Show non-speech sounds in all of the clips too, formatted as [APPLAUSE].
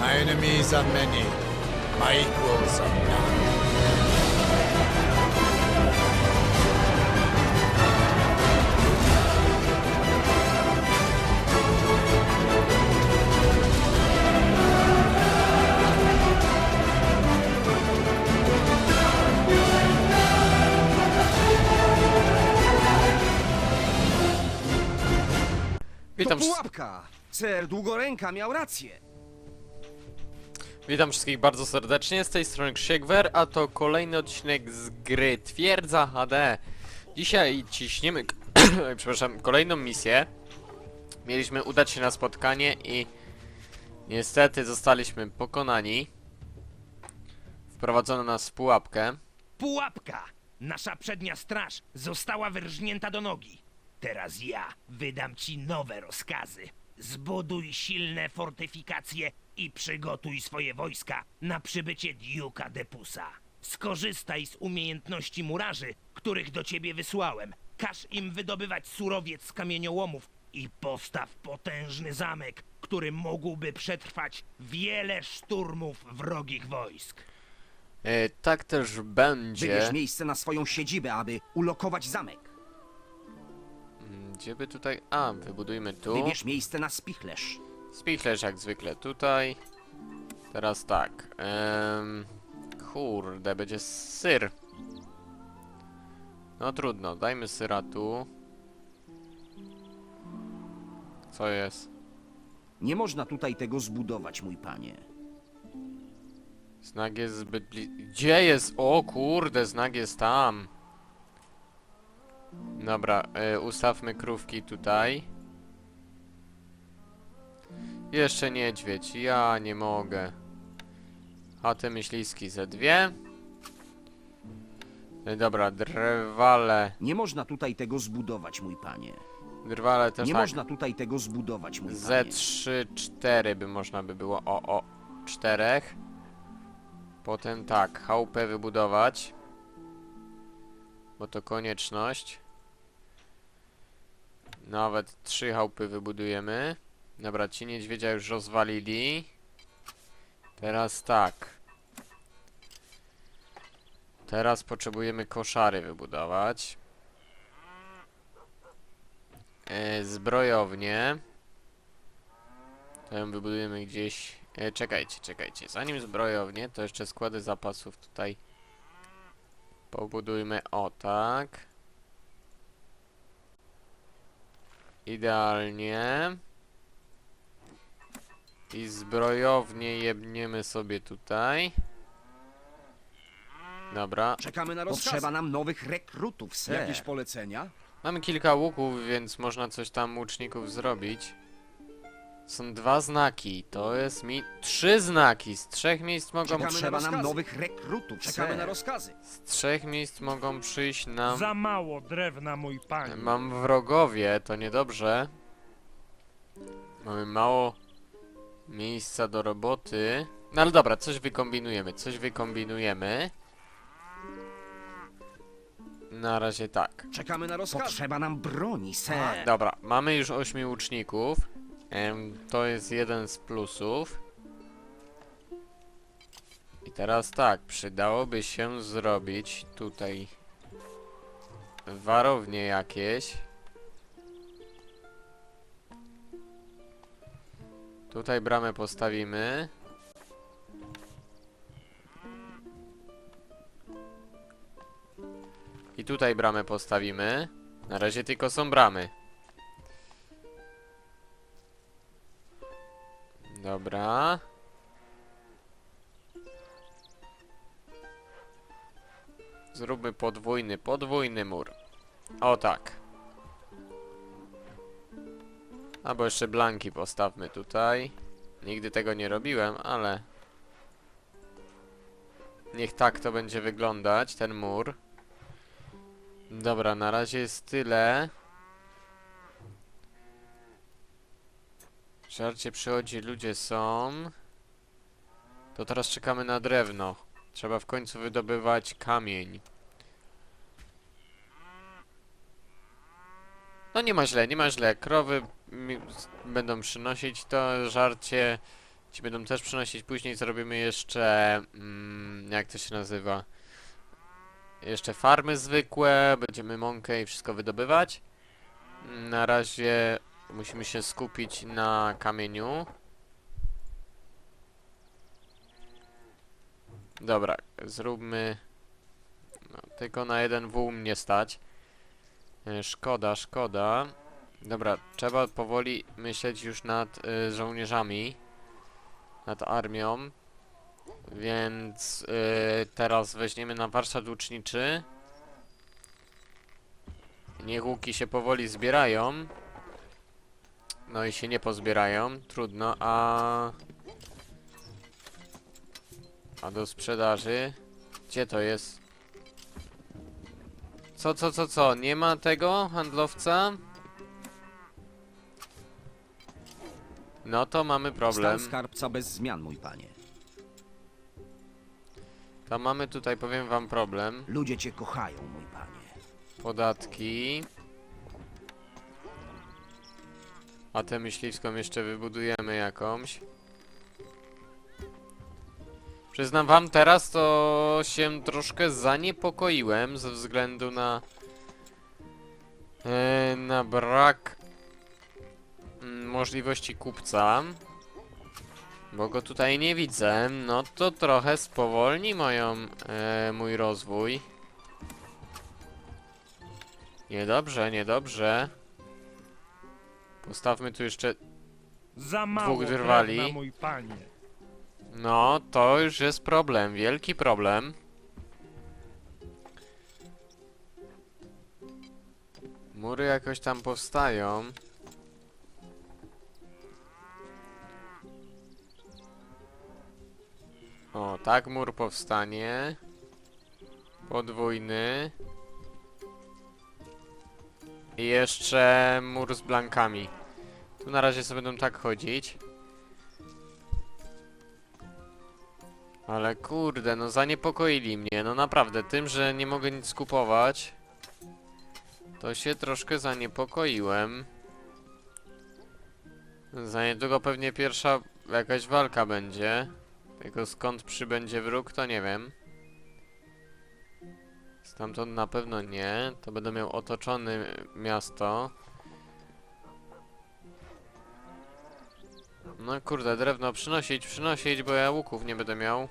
My enemies are many. My equals are none. Witam, to pułapka! Ser Długoręka miał rację. Witam wszystkich bardzo serdecznie, z tej strony Krzyegwer, a to kolejny odcinek z gry Twierdza HD. Dzisiaj ciśniemy, [CLEARS THROAT] przepraszam, kolejną misję. Mieliśmy udać się na spotkanie i niestety zostaliśmy pokonani. Wprowadzono nas w pułapkę. Pułapka! Nasza przednia straż została wyrżnięta do nogi. Teraz ja wydam ci nowe rozkazy. Zbuduj silne fortyfikacje i przygotuj swoje wojska na przybycie Duke'a Depusa. Skorzystaj z umiejętności murarzy, których do ciebie wysłałem. Każ im wydobywać surowiec z kamieniołomów i postaw potężny zamek, który mógłby przetrwać wiele szturmów wrogich wojsk. E, tak też będzie. Wybierz miejsce na swoją siedzibę, aby ulokować zamek. Mm, Gdzie by tutaj... A, wybudujmy tu. Wybierz miejsce na spichlerz. Spichlerz jak zwykle tutaj. Teraz tak. em, kurde, będzie syr. No trudno, dajmy syra tu. Co jest? Nie można tutaj tego zbudować, mój panie. Znak jest zbyt bli... Gdzie jest? O kurde, znak jest tam. Dobra, y, ustawmy krówki tutaj. Jeszcze niedźwiedź, ja nie mogę. A te myśliski ze dwie. Y, dobra, drwale. Nie można tutaj tego zbudować, mój panie. Drwale też Nie tak. można tutaj tego zbudować, mój panie. Z3, 4 by można by było. O, o, czterech. Potem tak, chałupę wybudować. Bo to konieczność. Nawet trzy chałupy wybudujemy. Dobra, ci niedźwiedzia już rozwalili. Teraz tak. Teraz potrzebujemy koszary wybudować. E. To ją wybudujemy gdzieś. E, czekajcie, czekajcie. Zanim zbrojownię, to jeszcze składy zapasów tutaj pobudujmy o tak. Idealnie. I zbrojownię jebniemy sobie tutaj. Dobra. Czekamy na rozkazy. Potrzeba nam nowych rekrutów, ser. Jakieś polecenia? Mamy kilka łuków, więc można coś tam łuczników zrobić. Są dwa znaki. To jest mi... Trzy znaki. Z trzech miejsc mogą... Czekamy Potrzeba nam rozkazy. nowych rekrutów, Czekamy ser. na rozkazy. Z trzech miejsc mogą przyjść nam... Za mało drewna, mój panie. Mam wrogowie, to niedobrze. Mamy mało miejsca do roboty. No ale dobra, coś wykombinujemy, coś wykombinujemy. Na razie tak. Czekamy na rozkazy. Potrzeba nam broni, ser. Dobra, mamy już ośmiu łuczników. Em, to jest jeden z plusów. I teraz tak, przydałoby się zrobić tutaj warownie jakieś. Tutaj bramę postawimy. I tutaj bramę postawimy. Na razie tylko są bramy. Dobra. Zróbmy podwójny, podwójny mur. O tak. Albo jeszcze blanki postawmy tutaj. Nigdy tego nie robiłem, ale... Niech tak to będzie wyglądać, ten mur. Dobra, na razie jest tyle. Żarcie przychodzi, ludzie są. To teraz czekamy na drewno. Trzeba w końcu wydobywać kamień. No nie ma źle, nie ma źle. Krowy będą przynosić to żarcie. Ci będą też przynosić. Później zrobimy jeszcze... Mm, jak to się nazywa? Jeszcze farmy zwykłe. Będziemy mąkę i wszystko wydobywać. Na razie musimy się skupić na kamieniu. Dobra, zróbmy... No, tylko na jeden wół mnie stać. E, Szkoda, szkoda. Dobra, trzeba powoli myśleć już nad y, żołnierzami. Nad armią. Więc y, teraz weźmiemy na warsztat łuczniczy. Niech łuki się powoli zbierają. No i się nie pozbierają. Trudno, a... A do sprzedaży? Gdzie to jest? Co, co, co, co? Nie ma tego handlowca? No to mamy problem. Stan skarbca bez zmian, mój panie. To mamy tutaj, powiem wam, problem. Ludzie cię kochają, mój panie. Podatki. A tę myśliwską jeszcze wybudujemy jakąś. Przyznam wam, teraz to się troszkę zaniepokoiłem ze względu na e, na brak mm, możliwości kupca. Bo go tutaj nie widzę, no to trochę spowolni moją, e, mój rozwój. Niedobrze, niedobrze. Postawmy tu jeszcze... Za mało Dwóch drwali. drewna, mój panie. No, to już jest problem, wielki problem. Mury jakoś tam powstają. O, tak mur powstanie. Podwójny. I jeszcze mur z blankami. Tu na razie sobie będą tak chodzić. Ale kurde, no zaniepokoili mnie, no naprawdę, tym, że nie mogę nic kupować, to się troszkę zaniepokoiłem. Za niedługo pewnie pierwsza jakaś walka będzie. Tylko skąd przybędzie wróg, to nie wiem. Stamtąd na pewno nie. To będę miał otoczone miasto. No kurde, drewno przynosić, przynosić, bo ja łuków nie będę miał.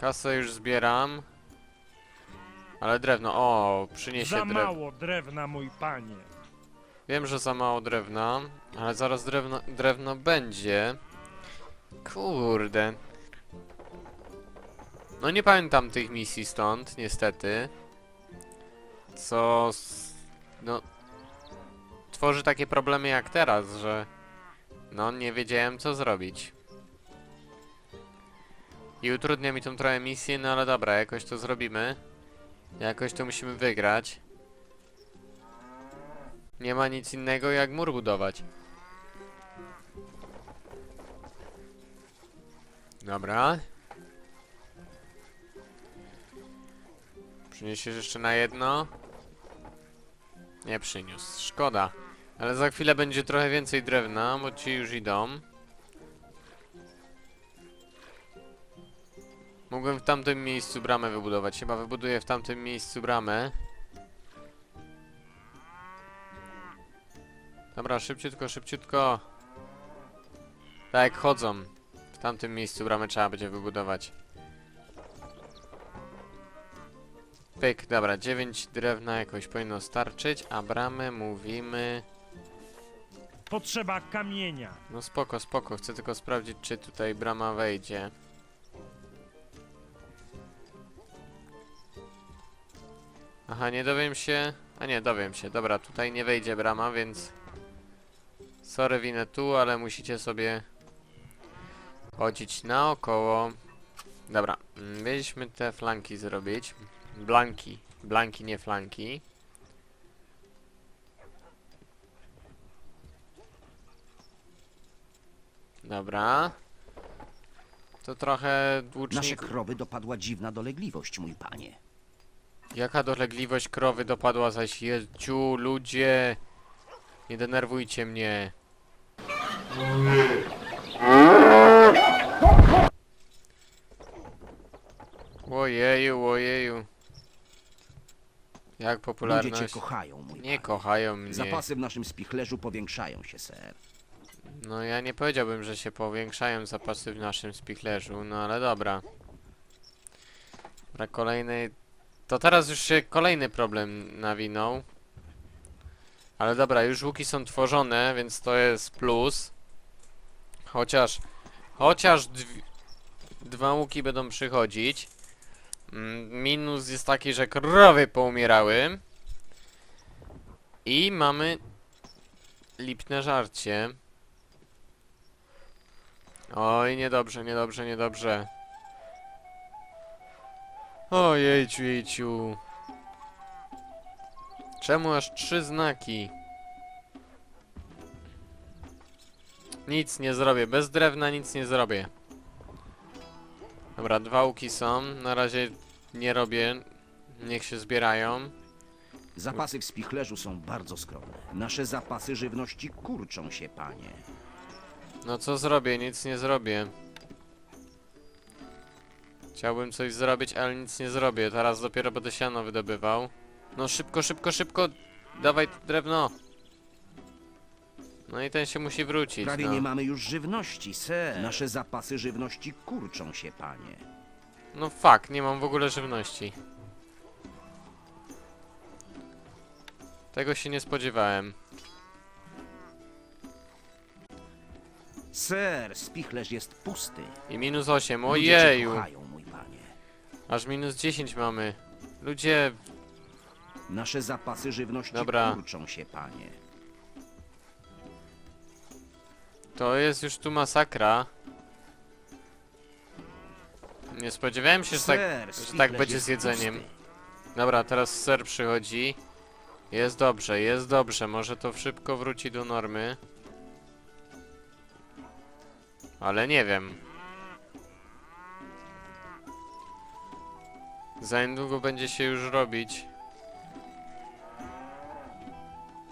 Kasę już zbieram. Ale drewno, o, przyniesie Za drewno. mało drewna, mój panie. Wiem, że za mało drewna, ale zaraz drewno, drewno będzie. Kurde. No nie pamiętam tych misji stąd, niestety. Co... s- No... Tworzy takie problemy jak teraz, że... No, nie wiedziałem co zrobić. I utrudnia mi tą trochę misję, no ale dobra, jakoś to zrobimy. Jakoś to musimy wygrać. Nie ma nic innego jak mur budować. Dobra. Przyniesiesz jeszcze na jedno? Nie przyniósł. Szkoda. Ale za chwilę będzie trochę więcej drewna, bo ci już idą. Mógłbym w tamtym miejscu bramę wybudować. Chyba wybuduję w tamtym miejscu bramę. Dobra, szybciutko, szybciutko. Tak, jak chodzą. W tamtym miejscu bramę trzeba będzie wybudować. Pyk, dobra, 9 drewna jakoś powinno starczyć, a bramę mówimy... Potrzeba kamienia. No spoko, spoko, chcę tylko sprawdzić, czy tutaj brama wejdzie. Aha, nie dowiem się... A nie, dowiem się. Dobra, tutaj nie wejdzie brama, więc... Sorry, winę tu, ale musicie sobie... Chodzić naokoło. Dobra, mm, mieliśmy te flanki zrobić. Blanki. Blanki, nie flanki. Dobra. To trochę Nasze dłucznik... krowy dopadła dziwna dolegliwość, mój panie. Jaka dolegliwość krowy dopadła zaś jedziu, ludzie! Nie denerwujcie mnie. Ojeju, ojeju. Jak Ludzie popularność. cię kochają, mój Nie panie. kochają mnie. Zapasy w naszym spichlerzu powiększają się, ser. No ja nie powiedziałbym, że się powiększają zapasy w naszym spichlerzu, no ale dobra. Na kolejnej to teraz już się kolejny problem nawinął. Ale dobra, już łuki są tworzone, więc to jest plus. Chociaż... Chociaż dw... dwa łuki będą przychodzić. Mm, Minus jest taki, że krowy poumierały. I mamy... Lipne żarcie. Oj, niedobrze, niedobrze, niedobrze. Ojejciu, jejciu. Czemu aż trzy znaki? Nic nie zrobię, bez drewna nic nie zrobię. Dobra, dwa łuki są, na razie nie robię. Niech się zbierają. Zapasy w spichlerzu są bardzo skromne. Nasze zapasy żywności kurczą się, panie. No co zrobię? Nic nie zrobię. Chciałbym coś zrobić, ale nic nie zrobię. Teraz dopiero będę siano wydobywał. No szybko, szybko, szybko! Dawaj drewno! No i ten się musi wrócić, Prawie no. nie mamy już żywności, ser. Nasze zapasy żywności kurczą się, panie. No fuck, nie mam w ogóle żywności. Tego się nie spodziewałem. Ser, spichlerz jest pusty. I minus 8, Ludzie cię ojeju! kochają. Aż minus 10 mamy. Ludzie, Nasze zapasy żywności Dobra. kurczą się, panie. To jest już tu masakra. Nie spodziewałem się, że tak, Ser, że tak będzie jest z jedzeniem. pusty. Dobra, teraz ser przychodzi. Jest dobrze, jest dobrze. Może to szybko wróci do normy. Ale nie wiem. Za niedługo będzie się już robić.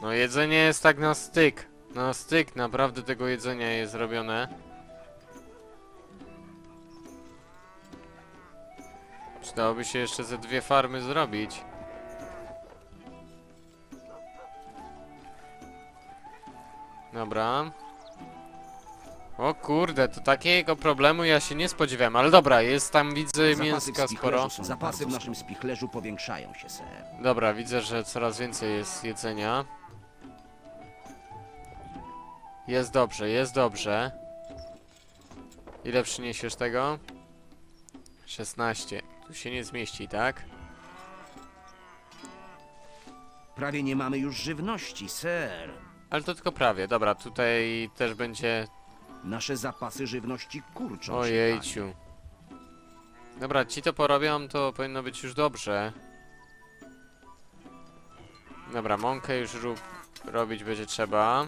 No jedzenie jest tak na styk. Na styk naprawdę tego jedzenia jest robione. Przydałoby się jeszcze ze dwie farmy zrobić. Dobra. O kurde, to takiego problemu ja się nie spodziewałem, ale dobra, jest tam widzę Zapasy w mięska spichlerzu sporo. są Zapasy w naszym spichlerzu powiększają się, ser. Dobra, widzę, że coraz więcej jest jedzenia. Jest dobrze, jest dobrze. Ile przyniesiesz tego? 16. Tu się nie zmieści, tak? Prawie nie mamy już żywności, ser. Ale to tylko prawie. Dobra, tutaj też będzie... Nasze zapasy żywności kurczą się. Ojejciu. Dobra, ci to porobią, to powinno być już dobrze. Dobra, mąkę już rób, robić będzie trzeba.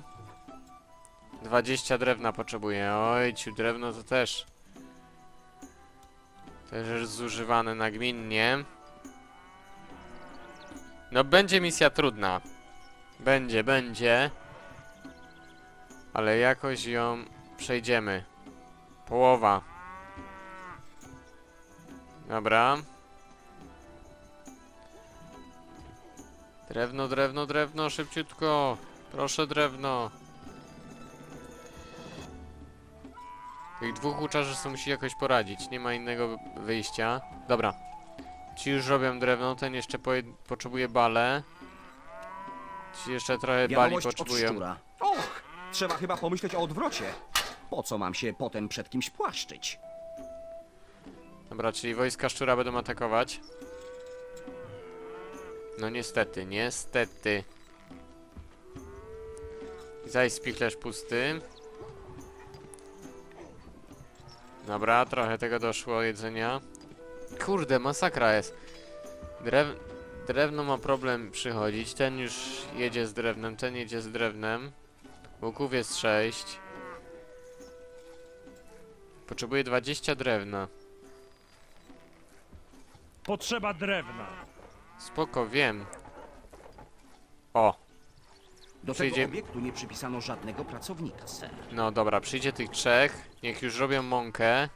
20 drewna potrzebuję. Ojciu, drewno to też. Też jest zużywane nagminnie. No będzie misja trudna. Będzie, będzie. Ale jakoś ją przejdziemy. Połowa. Dobra. Drewno, drewno, drewno, szybciutko. Proszę drewno. Tych dwóch uczarzy sobie musi jakoś poradzić. Nie ma innego wyjścia. Dobra. Ci już robią drewno, ten jeszcze potrzebuje bale. Ci jeszcze trochę bali Wiadomość od potrzebują. szczura. Och, trzeba chyba pomyśleć o odwrocie. Po co mam się potem przed kimś płaszczyć? Dobra, czyli wojska szczura będą atakować. No niestety, niestety. Zaś spichlerz pusty. Dobra, trochę tego doszło jedzenia. Kurde, masakra jest. Drew... Drewno ma problem przychodzić. Ten już jedzie z drewnem, ten jedzie z drewnem. Łuków jest 6. Potrzebuję 20 drewna. Potrzeba drewna. Spoko, wiem. O, Do Przyjdzie- tego obiektu nie przypisano żadnego pracownika, ser. no dobra, przyjdzie tych trzech. Niech już robią mąkę.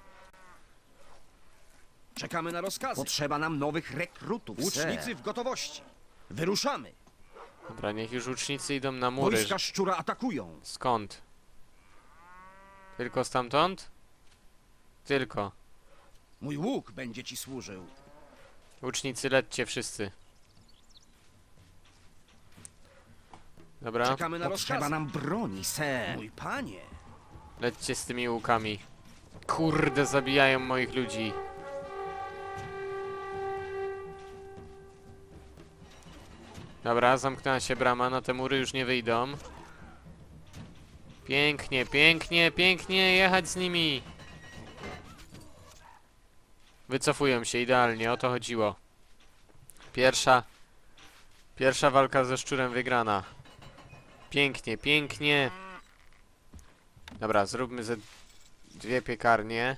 Czekamy na rozkazy. Potrzeba nam nowych rekrutów, Łucznicy w gotowości. Wyruszamy. Dobra, niech już łucznicy idą na mury. Wojska szczura atakują. Skąd? Tylko stamtąd? Tylko. Mój łuk będzie ci służył. Łucznicy, lećcie wszyscy. Dobra, Czekamy na Potrzeba rozkazy. nam broni, ser. Mój panie. lećcie z tymi łukami. Kurde, zabijają moich ludzi. Dobra, zamknęła się brama, na te mury już nie wyjdą. Pięknie, pięknie, pięknie, jechać z nimi. Wycofują się idealnie, o to chodziło. Pierwsza, pierwsza walka ze szczurem wygrana. Pięknie, pięknie. Dobra, zróbmy ze dwie piekarnie.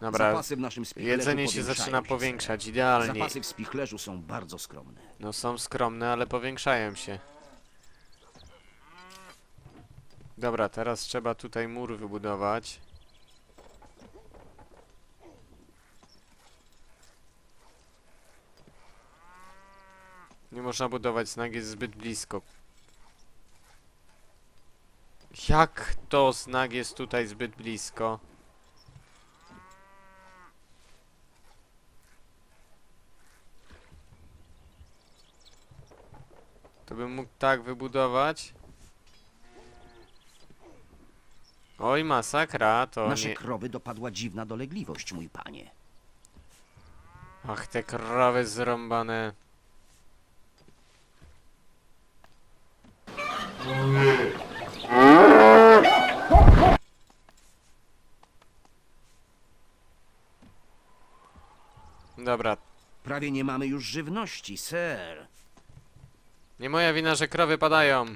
Dobra, Zapasy w naszym spichlerzu jedzenie się powiększają zaczyna powiększać, idealnie. Zapasy w spichlerzu są bardzo skromne. No są skromne, ale powiększają się. Dobra, teraz trzeba tutaj mur wybudować. Nie można budować, znak jest zbyt blisko. Jak to znak jest tutaj zbyt blisko? To bym mógł tak wybudować. Oj, masakra, to Nasze nie... krowy dopadła dziwna dolegliwość, mój panie. Ach, te krowy zrąbane. Dobra, Prawie nie mamy już żywności, ser. nie moja wina, że krowy padają.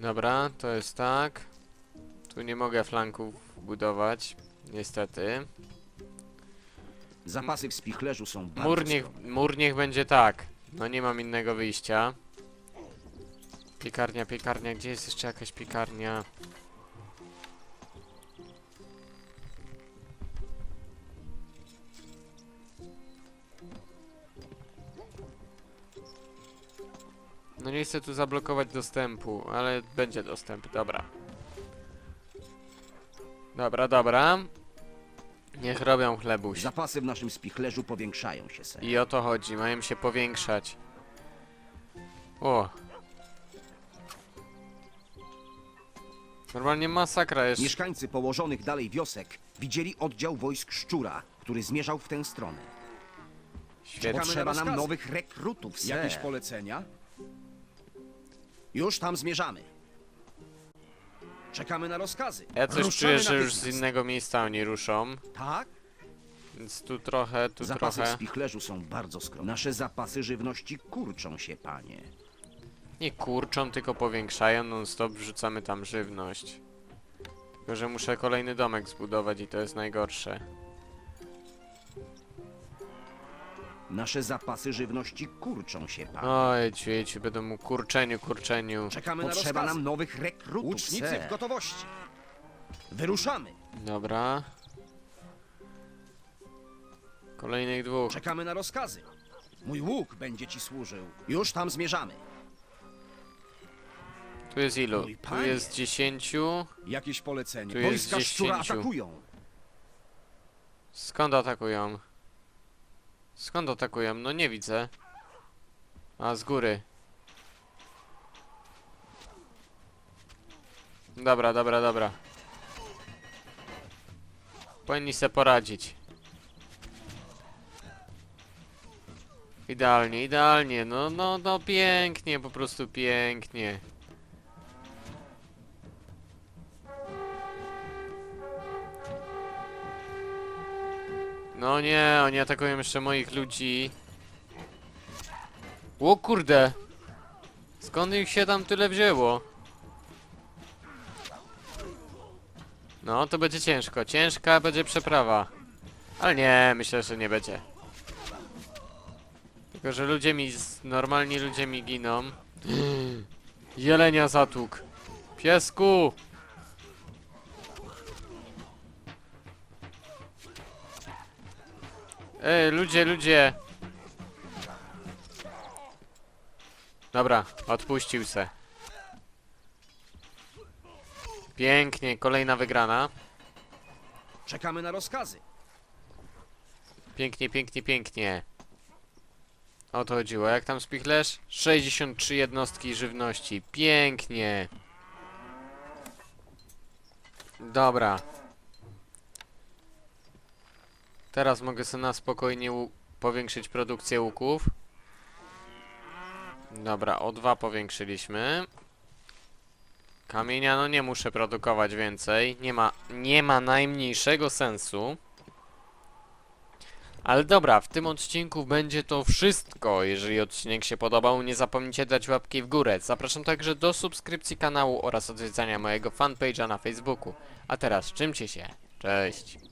Dobra, to jest tak. Tu nie mogę flanków budować, niestety. Zapasy w spichlerzu są bardzo Mur niech, skromne. mur niech będzie tak. No nie mam innego wyjścia. Piekarnia, piekarnia, gdzie jest jeszcze jakaś piekarnia? No nie chcę tu zablokować dostępu, ale będzie dostęp, dobra. Dobra, dobra. Niech robią chlebuś. Zapasy w naszym spichlerzu powiększają się, ser. I o to chodzi, mają się powiększać. O. Normalnie masakra jest. Mieszkańcy położonych dalej wiosek widzieli oddział wojsk szczura, który zmierzał w tę stronę. Świetnie. Potrzeba nam nowych rekrutów, ser. Jakieś polecenia? Już tam zmierzamy. Czekamy na rozkazy. Ja coś Ruszamy czuję, że już z natychmiast. innego miejsca oni ruszą. Tak? Więc tu trochę, tu Zapasy w trochę. spichlerzu są bardzo skromne. Nasze zapasy żywności kurczą się, panie. Nie kurczą, tylko powiększają non stop, wrzucamy tam żywność. Tylko, że muszę kolejny domek zbudować i to jest najgorsze. Nasze zapasy żywności kurczą się, panie. Oj, cieciu, będą mu kurczeniu, kurczeniu. Czekamy Potrzeba nam nowych rekrutów, Łucznicy ser. w gotowości. Wyruszamy. Dobra. Kolejnych dwóch. Czekamy na rozkazy. Mój łuk będzie ci służył. Już tam zmierzamy. Tu jest ilu? Mój Tu panie. jest dziesięciu. Jakieś polecenie? Tu jest Wojska szczura dziesięciu. atakują. Skąd atakują? Skąd atakują? No nie widzę. A, z góry. Dobra, dobra, dobra. Powinni se poradzić. Idealnie, idealnie. No, no, no, pięknie, po prostu pięknie. No nie, oni atakują jeszcze moich ludzi. O kurde! Skąd ich się tam tyle wzięło? No, to będzie ciężko. Ciężka będzie przeprawa. Ale nie, myślę, że nie będzie. Tylko, że ludzie mi, normalni ludzie mi giną. [GASPS] Jelenia zatłuk. Piesku! Ej, ludzie, ludzie! Dobra, odpuścił se. Pięknie, kolejna wygrana. Czekamy na rozkazy. Pięknie, pięknie, pięknie. O to chodziło. Jak tam spichlerz? 63 jednostki żywności. Pięknie. Dobra. Teraz mogę sobie na spokojnie powiększyć produkcję łuków. Dobra, o dwa powiększyliśmy. Kamienia, no nie muszę produkować więcej. Nie ma, nie ma najmniejszego sensu. Ale dobra, w tym odcinku będzie to wszystko. Jeżeli odcinek się podobał, nie zapomnijcie dać łapki w górę. Zapraszam także do subskrypcji kanału oraz odwiedzania mojego fanpage'a na Facebooku. A teraz czymcie się. Cześć.